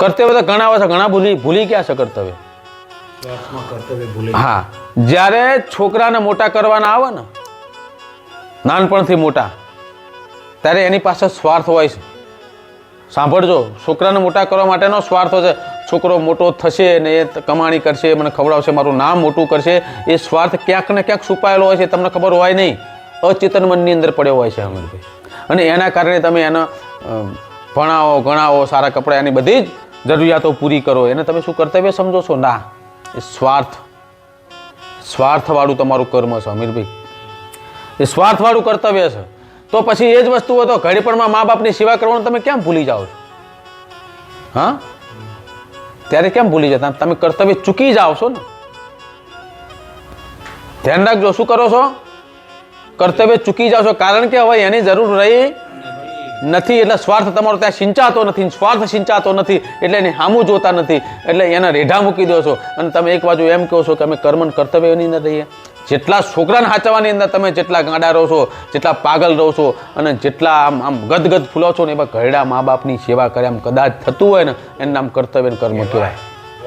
કર્તવ્ય તો ઘણા વર્ષ ઘણા ભૂલી ભૂલી ગયા છે કર્તવ્ય. હા જ્યારે છોકરાને મોટા કરવાના આવે ને નાનપણથી મોટા ત્યારે એની પાસે સ્વાર્થ હોય છે. સાંભળજો છોકરાને મોટા કરવા માટેનો સ્વાર્થ હોય છે. છોકરો મોટો થશે ને એ કમાણી કરશે મને ખવડાવશે મારું નામ મોટું કરશે એ સ્વાર્થ ક્યાંક ને ક્યાંક છુપાયેલો હોય છે તમને ખબર હોય નહીં. અચેતન મનની અંદર પડ્યો હોય છે અમરભાઈ અને એના કારણે તમે એને ભણાવો ગણાવો સારા કપડાં એની બધી જ જરૂરિયાતો પૂરી કરો. એને તમે શું કર્તવ્ય સમજો છો? ના. એ સ્વાર્થ. સ્વાર્થવાળું તમારું કર્મ છે, અમીરભાઈ. એ સ્વાર્થવાળું કર્તવ્ય છે. તો પછી એ જ વસ્તુઓ તો ઘડીપણમાં મા બાપની સેવા કરવાનું તમે કેમ ભૂલી જાઓ છો? હા? ત્યારે કેમ ભૂલી જતા? તમે કર્તવ્ય ચૂકી જાઓ છો ને? ધ્યાન રાખજો, શું કરો છો? કર્તવ્ય ચૂકી જાઓ છો. કારણ કે હવે એની જરૂર રહી નથી એટલે સ્વાર્થ તમારો ત્યાં સિંચાતો નથી સ્વાર્થ સિંચાતો નથી એટલે એને હામું જોતા નથી એટલે એના રેઢા મૂકી દો છો. અને તમે એક બાજુ એમ કહો છો કે અમે કર્મન કર્તવ્યની અંદર રહીએ. જેટલા છોકરાને સાચવવાની અંદર તમે જેટલા ગાંડા રહો છો જેટલા પાગલ રહો છો અને જેટલા આમ આમ ગદગદ ફૂલો છો ને એવા ઘરડા મા બાપની સેવા કરે આમ કદાચ થતું હોય ને એનું નામ કર્તવ્ય કર્મ કહેવાય.